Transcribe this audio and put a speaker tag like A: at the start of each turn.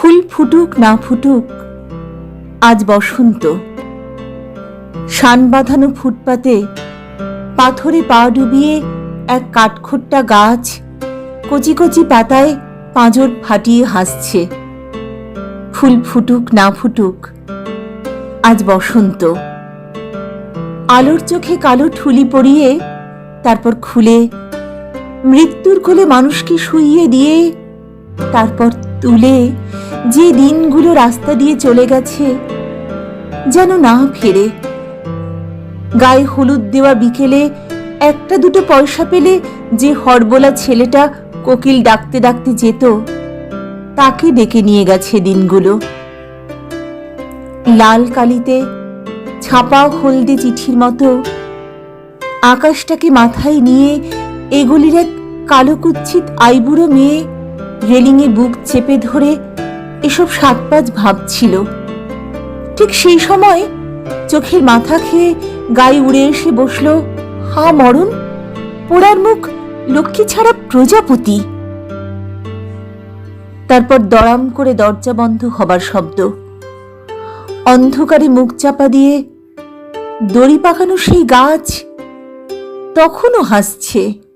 A: ফুল ফুটুক না ফুটুক, আজ বসন্ত। শান বাঁধানো ফুটপাতে পাথরে পা ডুবিয়ে এক কাঠখোট্টা গাছ কচি কচি পাতায় পাঁজর ফাটিয়ে হাসছে। ফুল ফুটুক না ফুটুক, আজ বসন্ত। আলোর চোখে কালো ঠুলি পরিয়ে তারপর খুলে, মৃত্যুর কোলে মানুষকে শুইয়ে দিয়ে তারপর তুলে যে দিনগুলো রাস্তা দিয়ে চলে গেছে, যেন না ফেরে। গায়ে হলুদ দেওয়া বিকেলে একটা দুটো পয়সা পেলে যে হরবোলা ছেলেটা কোকিল ডাকতে ডাকতে যেত, তাকে ডেকে নিয়ে গেছে দিনগুলো। লাল কালিতে ছাপা হলদে চিঠির মতো আকাশটাকে মাথায় নিয়ে এগুলির এক কালো কুচ্ছিত আইবুড়ো মেয়ে রেলিংয়ে বুক চেপে ধরে এসব সাত পাঁচ ভাবছিল ঠিক সেই সময় চোখের মাথা খেয়ে গায়ে উড়ে এসে বসল, হা, মরণ? পোড়ার মুখ লক্ষ্মী ছাড়া প্রজাপতি? তারপর দড়াম করে দরজা বন্ধ হবার শব্দ। অন্ধকারে মুখ চাপা দিয়ে দড়ি পাকানো সেই গাছ তখনও হাসছে।